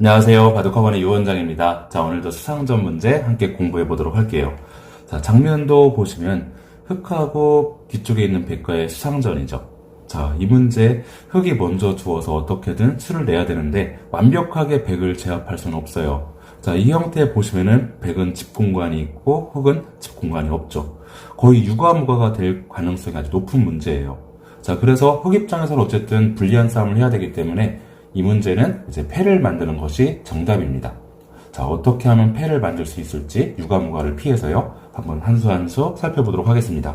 안녕하세요. 바둑학원의 유원장입니다. 자, 오늘도 수상전 문제 함께 공부해 보도록 할게요. 자, 장면도 보시면 흑하고 뒤쪽에 있는 백과의 수상전이죠. 자, 이 문제 흑이 먼저 두어서 어떻게든 수를 내야 되는데 완벽하게 백을 제압할 수는 없어요. 자, 이 형태 보시면은 백은 집 공간이 있고 흑은 집 공간이 없죠. 거의 유가무가가 될 가능성이 아주 높은 문제예요. 자, 그래서 흑 입장에서는 어쨌든 불리한 싸움을 해야 되기 때문에 이 문제는 이제 패를 만드는 것이 정답입니다. 자, 어떻게 하면 패를 만들 수 있을지 유가무가를 피해서요. 한번 한 수 한 수 살펴보도록 하겠습니다.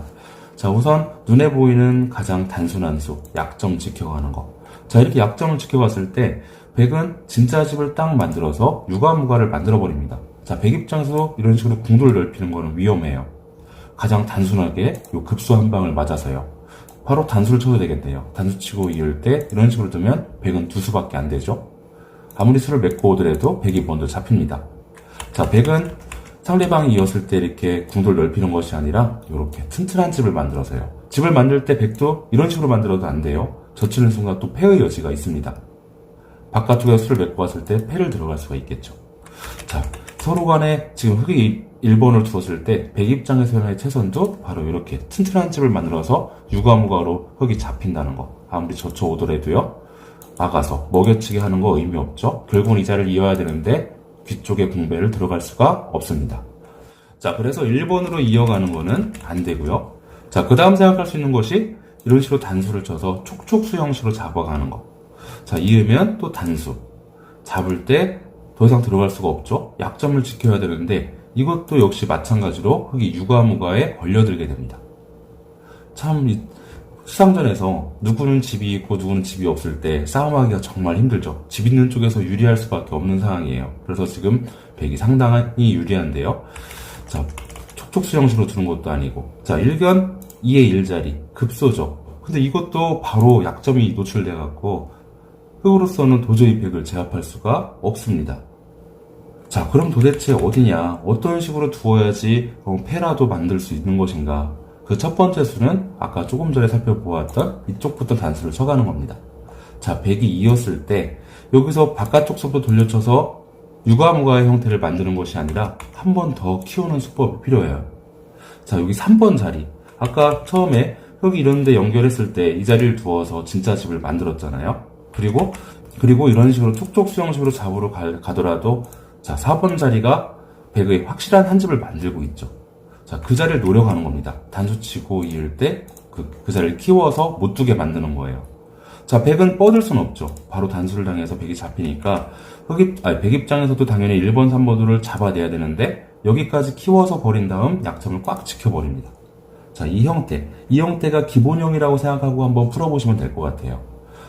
자, 우선 눈에 보이는 가장 단순한 수, 약점 지켜가는 거. 자, 이렇게 약점을 지켜갔을 때 백은 진짜 집을 딱 만들어서 유가무가를 만들어 버립니다. 자, 백 입장에서 이런 식으로 궁도를 넓히는 거는 위험해요. 가장 단순하게 요 급수 한 방을 맞아서요. 바로 단수를 쳐도 되겠네요. 단수 치고 이을 때 이런 식으로 두면 100은 두 수밖에 안 되죠. 아무리 수를 맺고 오더라도 100이 먼저 잡힙니다. 자, 100은 상대방이 이었을 때 이렇게 궁도를 넓히는 것이 아니라 이렇게 튼튼한 집을 만들어서요. 집을 만들 때 100도 이런 식으로 만들어도 안 돼요. 젖히는 순간 또 패의 여지가 있습니다. 바깥쪽에서 수를 맺고 왔을 때 패를 들어갈 수가 있겠죠. 자, 서로 간에 지금 흑이 1번을 두었을 때 백 입장에서의 최선도 바로 이렇게 튼튼한 집을 만들어서 유가무가로 흑이 잡힌다는 거. 아무리 젖혀 오더라도요. 막아서 먹여치게 하는 거 의미 없죠. 결국은 이 자리를 이어야 되는데 뒤쪽에 궁배를 들어갈 수가 없습니다. 자, 그래서 1번으로 이어가는 거는 안 되고요. 자, 그 다음 생각할 수 있는 것이 이런 식으로 단수를 쳐서 촉촉수 형식으로 잡아가는 거. 자, 이으면 또 단수. 잡을 때 더 이상 들어갈 수가 없죠. 약점을 지켜야 되는데 이것도 역시 마찬가지로 흑이 유가무가에 걸려들게 됩니다. 참, 이 수상전에서 누구는 집이 있고 누구는 집이 없을 때 싸움하기가 정말 힘들죠. 집 있는 쪽에서 유리할 수밖에 없는 상황이에요. 그래서 지금 백이 상당히 유리한데요. 자, 촉촉수 형식으로 두는 것도 아니고. 자, 1견 2의 1자리, 급소죠. 근데 이것도 바로 약점이 노출돼 갖고 흑으로서는 도저히 백을 제압할 수가 없습니다. 자, 그럼 도대체 어디냐? 어떤 식으로 두어야지 어, 패라도 만들 수 있는 것인가? 그 첫 번째 수는 아까 조금 전에 살펴보았던 이쪽부터 단수를 쳐가는 겁니다. 자, 백이 이었을 때 여기서 바깥쪽 수부터 돌려쳐서 유가무가의 형태를 만드는 것이 아니라 한 번 더 키우는 수법이 필요해요. 자, 여기 3번 자리. 아까 처음에 흙 이런데 연결했을 때 이 자리를 두어서 진짜 집을 만들었잖아요. 그리고 그리고 이런 식으로 촉촉 수형식으로 잡으러 가, 가더라도 자 4번 자리가 백의 확실한 한 집을 만들고 있죠. 자 그 자리를 노려가는 겁니다. 단수 치고 이을 때 그 그 자리를 키워서 못 두게 만드는 거예요. 자 백은 뻗을 순 없죠. 바로 단수를 당해서 백이 잡히니까 흑입 아니 백 입장에서도 당연히 1번 3번을 잡아내야 되는데 여기까지 키워서 버린 다음 약점을 꽉 지켜버립니다. 자, 이 형태. 이 형태가 기본형이라고 생각하고 한번 풀어보시면 될 것 같아요.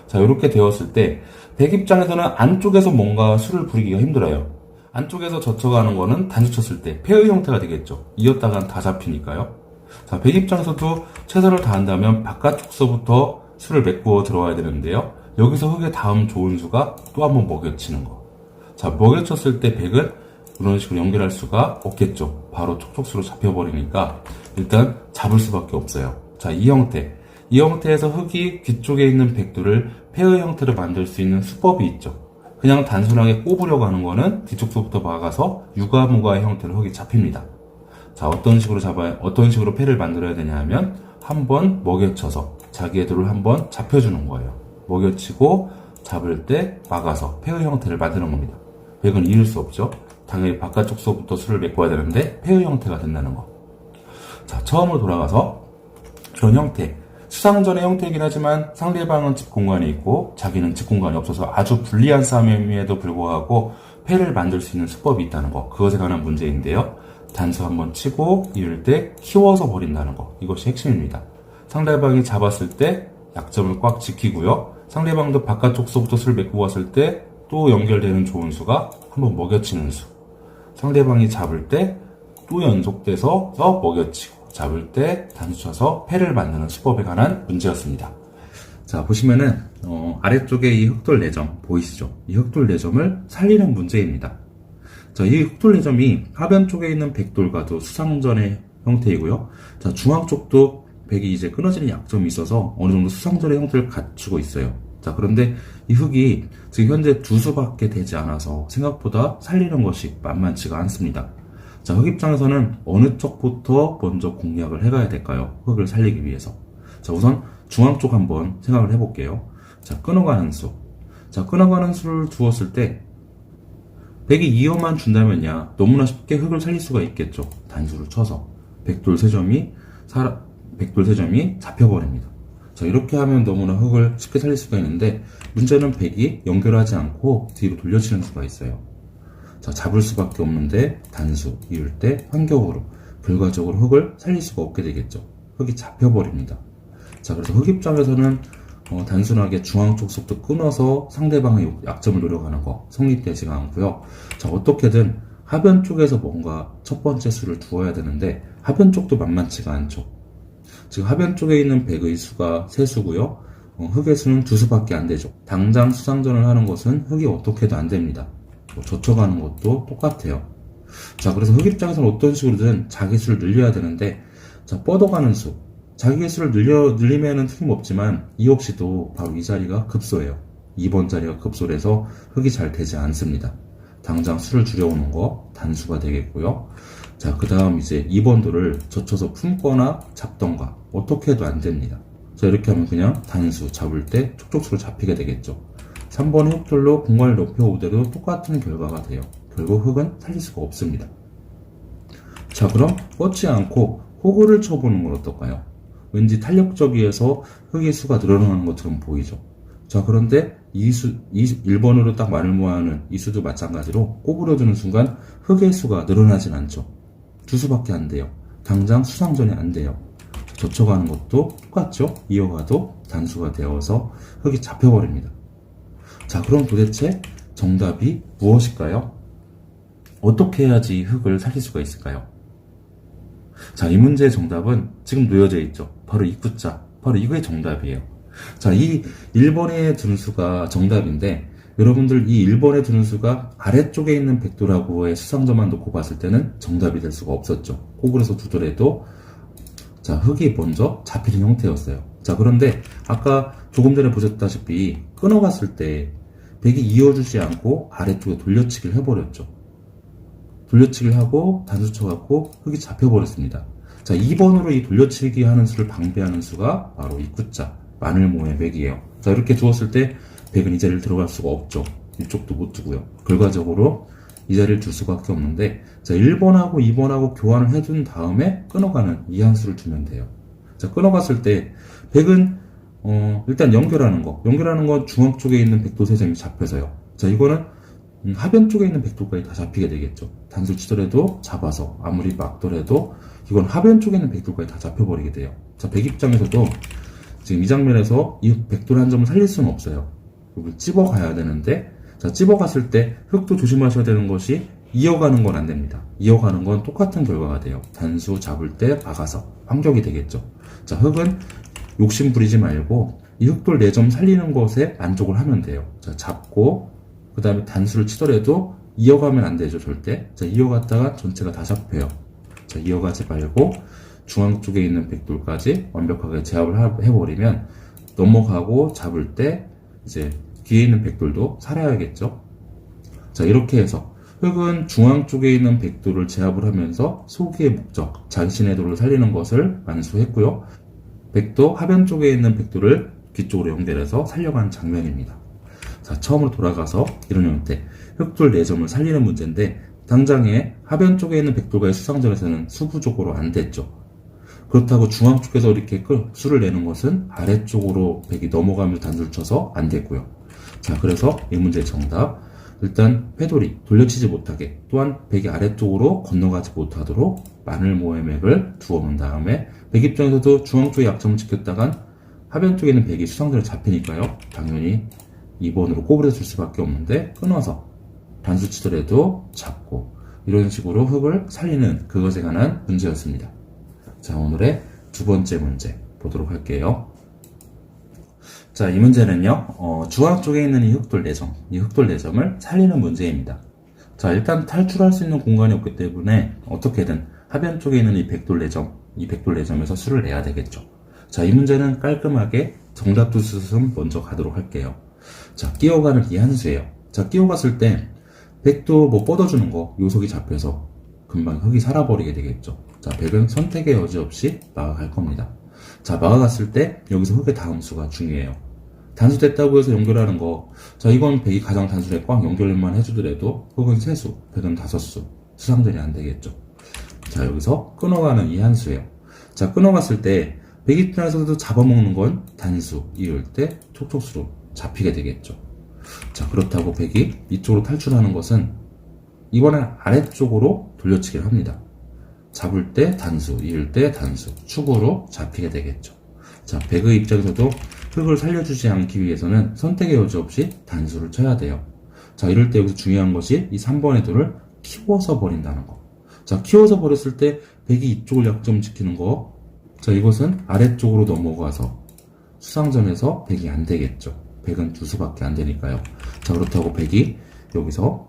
자, 이렇게 되었을 때, 백 입장에서는 안쪽에서 뭔가 수를 부리기가 힘들어요. 안쪽에서 젖혀가는 거는 단수 쳤을 때 폐의 형태가 되겠죠. 이었다간 다 잡히니까요. 자, 백 입장에서도 최선을 다한다면 바깥쪽서부터 수를 메꾸어 들어와야 되는데요. 여기서 흑의 다음 좋은 수가 또 한번 먹여치는 거. 자, 먹여쳤을 때 백은 이런 식으로 연결할 수가 없겠죠. 바로 촉촉수로 잡혀버리니까 일단 잡을 수밖에 없어요. 자, 이 형태. 이 형태에서 흙이 뒤쪽에 있는 백두를 폐의 형태로 만들 수 있는 수법이 있죠. 그냥 단순하게 꼽으려고 하는 거는 뒤쪽서부터 막아서 유가무가의 형태로 흙이 잡힙니다. 자, 어떤 식으로 잡아야, 어떤 식으로 폐를 만들어야 되냐 하면 한 번 먹여쳐서 자기 애들을 한 번 잡혀주는 거예요. 먹여치고 잡을 때 막아서 폐의 형태를 만드는 겁니다. 백은 이을 수 없죠. 당연히 바깥쪽서부터 수를 메꿔야 되는데 폐의 형태가 된다는 거. 자, 처음으로 돌아가서 이런 형태. 수상전의 형태이긴 하지만 상대방은 집 공간이 있고 자기는 집 공간이 없어서 아주 불리한 싸움임에도 불구하고 패를 만들 수 있는 수법이 있다는 거. 그것에 관한 문제인데요. 단수 한번 치고 이럴 때 키워서 버린다는 거. 이것이 핵심입니다. 상대방이 잡았을 때 약점을 꽉 지키고요. 상대방도 바깥쪽 서부터 수를 메꾸고 왔을 때 또 연결되는 좋은 수가 한번 먹여치는 수. 상대방이 잡을 때 또 연속돼서 더 먹여치고 잡을 때 단수 쳐서 패를 만드는 수법에 관한 문제였습니다. 자 보시면은 어, 아래쪽에 이 흑돌 4점 보이시죠? 이 흑돌 4점을 살리는 문제입니다. 자, 이 흑돌 4점이 하변 쪽에 있는 백돌과도 수상전의 형태이고요. 자, 중앙 쪽도 백이 이제 끊어지는 약점이 있어서 어느 정도 수상전의 형태를 갖추고 있어요. 자, 그런데 이 흙이 지금 현재 두 수밖에 되지 않아서 생각보다 살리는 것이 만만치가 않습니다. 자, 흙 입장에서는 어느 쪽부터 먼저 공략을 해가야 될까요? 흙을 살리기 위해서. 자, 우선 중앙 쪽 한번 생각을 해볼게요. 자, 끊어가는 수. 자, 끊어가는 수를 두었을 때 100이 2어만 준다면야 너무나 쉽게 흙을 살릴 수가 있겠죠. 단수를 쳐서. 백돌 세 점이 사 백돌 세 점이 잡혀버립니다. 자, 이렇게 하면 너무나 흙을 쉽게 살릴 수가 있는데 문제는 100이 연결하지 않고 뒤로 돌려치는 수가 있어요. 자, 잡을 수밖에 없는데 단수 이을 때 환경으로 결과적으로 흙을 살릴 수가 없게 되겠죠. 흙이 잡혀버립니다. 자, 그래서 흙 입장에서는 어, 단순하게 중앙 쪽부터 끊어서 상대방의 약점을 노려가는 거 성립되지가 않고요. 자, 어떻게든 하변 쪽에서 뭔가 첫 번째 수를 두어야 되는데 하변 쪽도 만만치가 않죠. 지금 하변 쪽에 있는 백의 수가 세 수고요. 어, 흙의 수는 두 수밖에 안 되죠. 당장 수상전을 하는 것은 흙이 어떻게도 안 됩니다. 뭐 젖혀가는 것도 똑같아요. 자, 그래서 흙 입장에서는 어떤 식으로든 자기 수를 늘려야 되는데, 자, 뻗어가는 수. 자기 수를 늘려, 늘리면은 틀림없지만, 이 역시도 바로 이 자리가 급소예요. 2번 자리가 급소해서 흙이 잘 되지 않습니다. 당장 수를 줄여오는 거 단수가 되겠고요. 자, 그 다음 이제 2번 돌을 젖혀서 품거나 잡던가 어떻게 해도 안 됩니다. 자, 이렇게 하면 그냥 단수 잡을 때 촉촉수로 잡히게 되겠죠. 3번 흙돌로 공간을 높여오더라도 똑같은 결과가 돼요. 결국 흙은 살릴 수가 없습니다. 자, 그럼 뻗지 않고 호구를 쳐보는 건 어떨까요? 왠지 탄력적이어서 흙의 수가 늘어나는 것처럼 보이죠. 자, 그런데 이 수, 이 1번으로 딱 말을 모아하는 이 수도 마찬가지로 꼬부려주는 순간 흙의 수가 늘어나진 않죠. 두 수밖에 안 돼요. 당장 수상전이 안 돼요. 젖혀가는 것도 똑같죠. 이어가도 단수가 되어서 흙이 잡혀버립니다. 자, 그럼 도대체 정답이 무엇일까요? 어떻게 해야지 흙을 살릴 수가 있을까요? 자, 이 문제의 정답은 지금 놓여져 있죠. 바로 이 구자. 바로 이거의 정답이에요. 자, 이 1번에 드는 수가 정답인데, 여러분들 이 1번에 드는 수가 아래쪽에 있는 백도라고의 수상점만 놓고 봤을 때는 정답이 될 수가 없었죠. 꼬불에서 두더라도, 자, 흙이 먼저 잡히는 형태였어요. 자, 그런데 아까 조금 전에 보셨다시피 끊어갔을 때 백이 이어주지 않고 아래쪽에 돌려치기를 해버렸죠. 돌려치기를 하고 단수 쳐갖고 흙이 잡혀버렸습니다. 자, 2번으로 이 돌려치기 하는 수를 방배하는 수가 바로 이 구자, 마늘모의 맥이에요. 자, 이렇게 두었을 때 백은 이 자리를 들어갈 수가 없죠. 이쪽도 못 두고요. 결과적으로 이 자리를 둘 수밖에 없는데, 자, 1번하고 2번하고 교환을 해준 다음에 끊어가는 이한 수를 두면 돼요. 자, 끊어갔을 때, 백은, 어, 일단 연결하는 거. 연결하는 건 중앙 쪽에 있는 백도 세점이 잡혀서요. 자, 이거는 음, 하변 쪽에 있는 백도까지 다 잡히게 되겠죠. 단수 치더라도 잡아서 아무리 막더라도 이건 하변 쪽에 있는 백도까지 다 잡혀버리게 돼요. 자, 백 입장에서도 지금 이 장면에서 이 백돌 한 점을 살릴 수는 없어요. 이걸 찝어가야 되는데 자, 찝어갔을 때 흙도 조심하셔야 되는 것이 이어가는 건 안 됩니다. 이어가는 건 똑같은 결과가 돼요. 단수 잡을 때 박아서 환격이 되겠죠. 자, 흙은 욕심 부리지 말고 이 흙돌 4점 살리는 것에 만족을 하면 돼요. 자, 잡고 그 다음에 단수를 치더라도 이어가면 안 되죠, 절대. 자, 이어갔다가 전체가 다 잡혀요. 자, 이어가지 말고 중앙 쪽에 있는 백돌까지 완벽하게 제압을 하- 해버리면 넘어가고 잡을 때 이제 뒤에 있는 백돌도 살아야겠죠. 자, 이렇게 해서 흙은 중앙 쪽에 있는 백돌을 제압을 하면서 소기의 목적, 자신의 돌을 살리는 것을 완수했고요. 백도 하변 쪽에 있는 백돌을 뒤쪽으로 연결해서 살려가는 장면입니다. 자, 처음으로 돌아가서 이런 형태. 흑돌 4점을 살리는 문제인데, 당장에 하변 쪽에 있는 백돌과의 수상전에서는 수부적으로 안 됐죠. 그렇다고 중앙 쪽에서 이렇게 끌- 수를 내는 것은 아래쪽으로 백이 넘어가면서 단수를 쳐서 안 됐고요. 자, 그래서 이 문제의 정답. 일단 회돌이 돌려치지 못하게 또한 백이 아래쪽으로 건너가지 못하도록 마늘 모에맥을 두어 놓은 다음에 백 입장에서도 중앙 쪽에 약점을 지켰다간 하변 쪽에 있는 백이 수상전에 잡히니까요. 당연히 2번으로 꼬부려 줄 수밖에 없는데 끊어서 단수 치더라도 잡고 이런 식으로 흙을 살리는 그것에 관한 문제였습니다. 자, 오늘의 두 번째 문제 보도록 할게요. 자, 이 문제는요, 어, 중앙 쪽에 있는 이 흑돌 4점, 이 흑돌 4점을 살리는 문제입니다. 자, 일단 탈출할 수 있는 공간이 없기 때문에 어떻게든 하변 쪽에 있는 이 백돌 4점, 이 백돌 4점에서 수를 내야 되겠죠. 자, 이 문제는 깔끔하게 정답도 수순 먼저 가도록 할게요. 자, 끼어가는 이 한수예요. 자, 끼어갔을 때, 백도 뭐 뻗어주는 거, 요속이 잡혀서 금방 흙이 살아버리게 되겠죠. 자, 백은 선택의 여지 없이 막아갈 겁니다. 자, 막아갔을 때, 여기서 흙의 다음 수가 중요해요. 단수 됐다고 해서 연결하는 거, 자, 이건 백이 가장 단순에 꽉 연결만 해주더라도, 흙은 세수, 백은 다섯수, 수상전이 안 되겠죠. 자, 여기서 끊어가는 이 한수예요. 자, 끊어갔을 때, 백이 입장에서도 잡아먹는 건 단수, 이을 때 촉촉수로 잡히게 되겠죠. 자, 그렇다고 백이 이쪽으로 탈출하는 것은 이번엔 아래쪽으로 돌려치기를 합니다. 잡을 때 단수, 이을 때 단수, 축으로 잡히게 되겠죠. 자, 백의 입장에서도 흙을 살려주지 않기 위해서는 선택의 여지 없이 단수를 쳐야 돼요. 자, 이럴 때 여기서 중요한 것이 이 3번의 돌을 키워서 버린다는 거. 자, 키워서 버렸을 때 백이 이쪽을 약점 지키는 거. 자, 이것은 아래쪽으로 넘어가서 수상전에서 백이 안 되겠죠. 백은 두 수밖에 안 되니까요. 자, 그렇다고 백이 여기서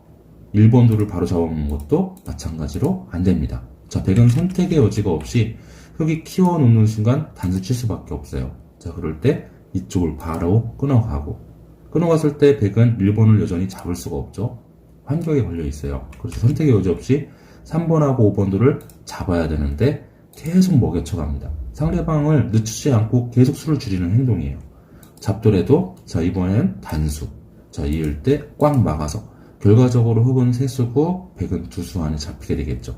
1번 돌을 바로 잡아먹는 것도 마찬가지로 안 됩니다. 자, 백은 선택의 여지가 없이 흙이 키워놓는 순간 단수 칠 수밖에 없어요. 자, 그럴 때 이쪽을 바로 끊어가고 끊어갔을 때 백은 1번을 여전히 잡을 수가 없죠. 환경에 걸려 있어요. 그래서 선택의 여지 없이 3번하고 5번 돌을 잡아야 되는데 계속 먹여쳐 갑니다. 상대방을 늦추지 않고 계속 수를 줄이는 행동이에요. 잡더라도 자 이번엔 단수 자 이을 때 꽉 막아서 결과적으로 흙은 세수고 백은 두 수 안에 잡히게 되겠죠.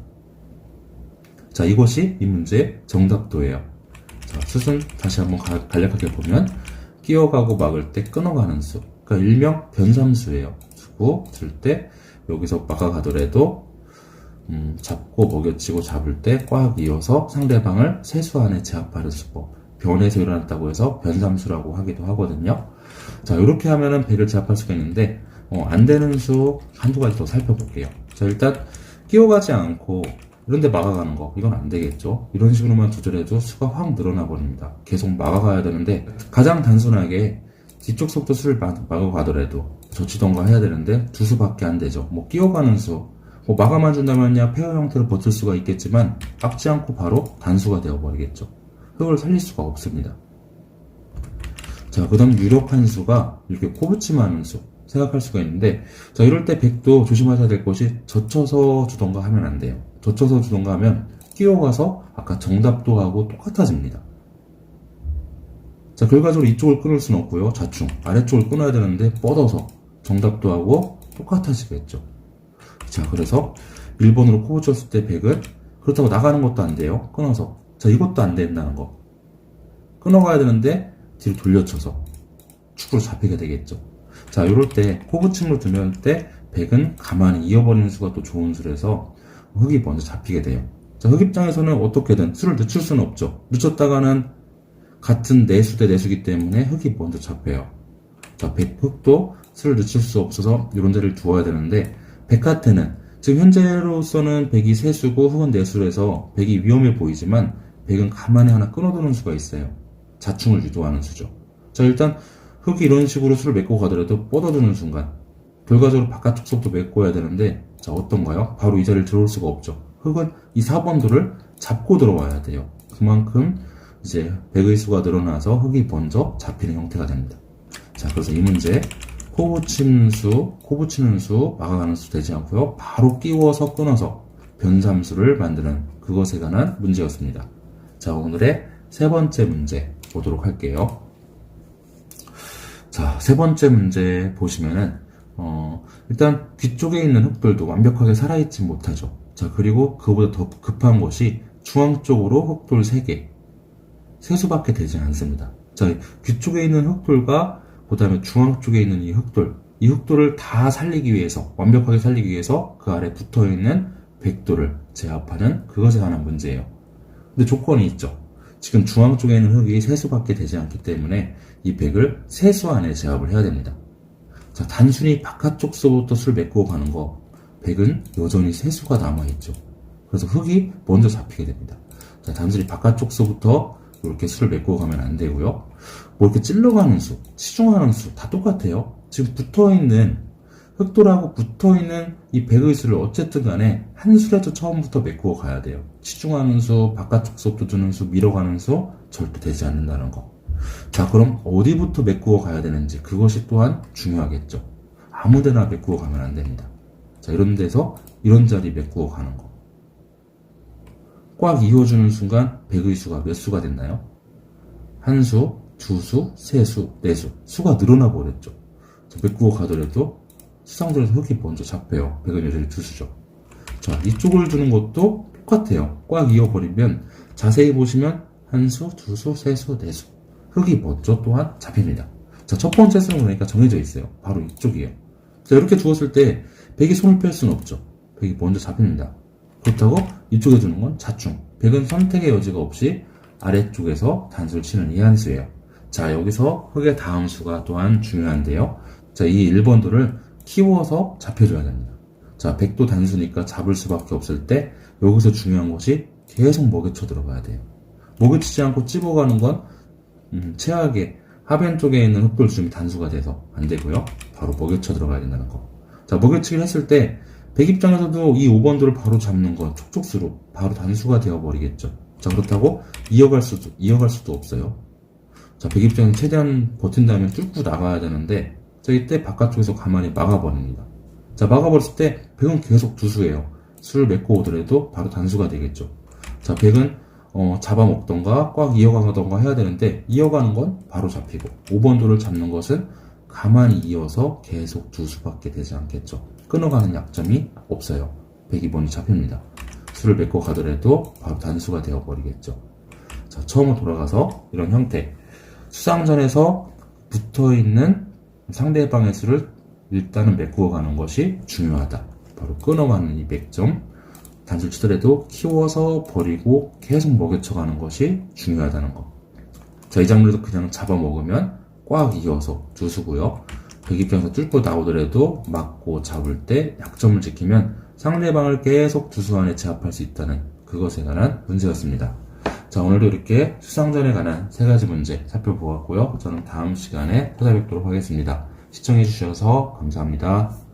자 이것이 이 문제의 정답도예요. 자 수순 다시 한번 가- 간략하게 보면 끼어가고 막을 때 끊어가는 수 그러니까 일명 변삼수예요. 수고 들 때 여기서 막아가더라도 음, 잡고 먹여치고 잡을 때 꽉 이어서 상대방을 세수 안에 제압하는 수법. 변에서 일어났다고 해서 변삼수라고 하기도 하거든요. 자, 이렇게 하면은 배를 제압할 수가 있는데, 어, 안 되는 수 한두 가지 더 살펴볼게요. 자, 일단, 끼어가지 않고, 이런데 막아가는 거, 이건 안 되겠죠. 이런 식으로만 조절해도 수가 확 늘어나 버립니다. 계속 막아가야 되는데, 가장 단순하게 뒤쪽 속도 수를 막- 막아가더라도 젖히던가 해야 되는데, 두 수밖에 안 되죠. 뭐, 끼어가는 수, 뭐 마감만 준다면야 페어 형태로 버틸 수가 있겠지만 깎지 않고 바로 단수가 되어버리겠죠. 흙을 살릴 수가 없습니다. 자, 그 다음 유력한 수가 이렇게 코붙임하는 수 생각할 수가 있는데 자, 이럴 때 백도 조심하셔야 될 것이 젖혀서 주던가 하면 안 돼요. 젖혀서 주던가 하면 끼어가서 아까 정답도 하고 똑같아집니다. 자, 결과적으로 이쪽을 끊을 수는 없고요. 자충. 아래쪽을 끊어야 되는데 뻗어서 정답도 하고 똑같아지겠죠. 자, 그래서 1번으로 코 붙였을 때 100은 그렇다고 나가는 것도 안 돼요. 끊어서. 자, 이것도 안 된다는 거. 끊어가야 되는데 뒤로 돌려쳐서 축으로 잡히게 되겠죠. 자, 이럴 때 코 붙임으로 두면 때 100은 가만히 이어버리는 수가 또 좋은 수라서 흙이 먼저 잡히게 돼요. 자, 흙 입장에서는 어떻게든 수를 늦출 수는 없죠. 늦췄다가는 같은 내수 대 내수기 때문에 흙이 먼저 잡혀요. 자, 백 흙도 수를 늦출 수 없어서 이런 데를 두어야 되는데 백화테는 지금 현재로서는 백이 세수고 흙은 내수라서 백이 위험해 보이지만 백은 가만히 하나 끊어두는 수가 있어요. 자충을 유도하는 수죠. 자, 일단 흙이 이런 식으로 수를 메고 가더라도 뻗어주는 순간 결과적으로 바깥쪽 속도 메꿔야 되는데 자, 어떤가요? 바로 이 자리를 들어올 수가 없죠. 흙은 이 4번도를 잡고 들어와야 돼요. 그만큼 이제 백의 수가 늘어나서 흙이 먼저 잡히는 형태가 됩니다. 자, 그래서 이 문제 코 붙이는 수, 코 붙이는 수, 막아가는 수 되지 않고요. 바로 끼워서 끊어서 변삼수를 만드는 그것에 관한 문제였습니다. 자, 오늘의 세 번째 문제 보도록 할게요. 자, 세 번째 문제 보시면은, 어, 일단 귀 쪽에 있는 흙들도 완벽하게 살아있지 못하죠. 자, 그리고 그보다 더 급한 것이 중앙 쪽으로 흙돌 3개. 세수밖에 되지 않습니다. 자, 귀 쪽에 있는 흙돌과 그 다음에 중앙 쪽에 있는 이 흙돌, 이 흙돌을 다 살리기 위해서, 완벽하게 살리기 위해서 그 아래 붙어 있는 백돌을 제압하는 그것에 관한 문제예요. 근데 조건이 있죠. 지금 중앙 쪽에 있는 흙이 세수밖에 되지 않기 때문에 이 백을 세수 안에 제압을 해야 됩니다. 자, 단순히 바깥쪽서부터 수를 메꾸고 가는 거, 백은 여전히 세수가 남아있죠. 그래서 흙이 먼저 잡히게 됩니다. 자, 단순히 바깥쪽서부터 이렇게 수를 메꾸고 가면 안 되고요. 뭐 이렇게 찔러가는 수, 치중하는 수, 다 똑같아요. 지금 붙어 있는, 흑돌하고 붙어 있는 이 백의 수를 어쨌든 간에 한 수라도 처음부터 메꾸어 가야 돼요. 치중하는 수, 바깥쪽 속도 두는 수, 밀어가는 수, 절대 되지 않는다는 거. 자, 그럼 어디부터 메꾸어 가야 되는지 그것이 또한 중요하겠죠. 아무 데나 메꾸어 가면 안 됩니다. 자, 이런 데서 이런 자리 메꾸어 가는 거. 꽉 이어주는 순간 백의 수가 몇 수가 됐나요? 한 수, 두 수, 세 수, 네 수. 수가 늘어나 버렸죠. 자, 메꾸어 가더라도 수상전에서 흙이 먼저 잡혀요. 백은 여전히 두 수죠. 자, 이쪽을 주는 것도 똑같아요. 꽉 이어버리면 자세히 보시면 한 수, 두 수, 세 수, 네 수. 흙이 먼저 또한 잡힙니다. 자, 첫 번째 수는 그러니까 정해져 있어요. 바로 이쪽이에요. 자, 이렇게 두었을 때 백이 손을 뺄 수는 없죠. 백이 먼저 잡힙니다. 그렇다고 이쪽에 두는 건 자충. 백은 선택의 여지가 없이 아래쪽에서 단수를 치는 이 한수예요. 자, 여기서 흙의 다음 수가 또한 중요한데요. 자, 이 1번도를 키워서 잡혀줘야 됩니다. 자, 백도 단수니까 잡을 수밖에 없을 때 여기서 중요한 것이 계속 먹여쳐 들어가야 돼요. 먹여치지 않고 찝어가는 건 음, 최악의 하변 쪽에 있는 주름이 단수가 돼서 안 되고요. 바로 먹여쳐 들어가야 된다는 거. 자, 먹여치기를 했을 때, 백 입장에서도 이 5번도를 바로 잡는 건 촉촉수로 바로 단수가 되어버리겠죠. 자, 그렇다고 이어갈 수도, 이어갈 수도 없어요. 자, 백 입장은 최대한 버틴다면 뚫고 나가야 되는데, 자, 이때 바깥쪽에서 가만히 막아버립니다. 자, 막아버렸을 때, 백은 계속 두수예요. 수를 맺고 오더라도 바로 단수가 되겠죠. 자, 백은 어, 잡아먹던가 꽉 이어가던가 해야 되는데 이어가는 건 바로 잡히고 5번 도를 잡는 것은 가만히 이어서 계속 두 수밖에 되지 않겠죠. 끊어가는 약점이 없어요. 102번이 잡힙니다. 수를 맺고 가더라도 바로 단수가 되어버리겠죠. 자, 처음으로 돌아가서 이런 형태. 수상전에서 붙어있는 상대방의 수를 일단은 메꾸어 가는 것이 중요하다. 바로 끊어가는 이 100점. 단술 치더라도 키워서 버리고 계속 먹여쳐 가는 것이 중요하다는 거. 자, 이 장면에서 그냥 잡아먹으면 꽉 이어서 두수고요. 백 입장에서 뚫고 나오더라도 맞고 잡을 때 약점을 지키면 상대방을 계속 두수 안에 제압할 수 있다는 그것에 관한 문제였습니다. 자, 오늘도 이렇게 수상전에 관한 세 가지 문제 살펴보았고요. 저는 다음 시간에 찾아뵙도록 하겠습니다. 시청해주셔서 감사합니다.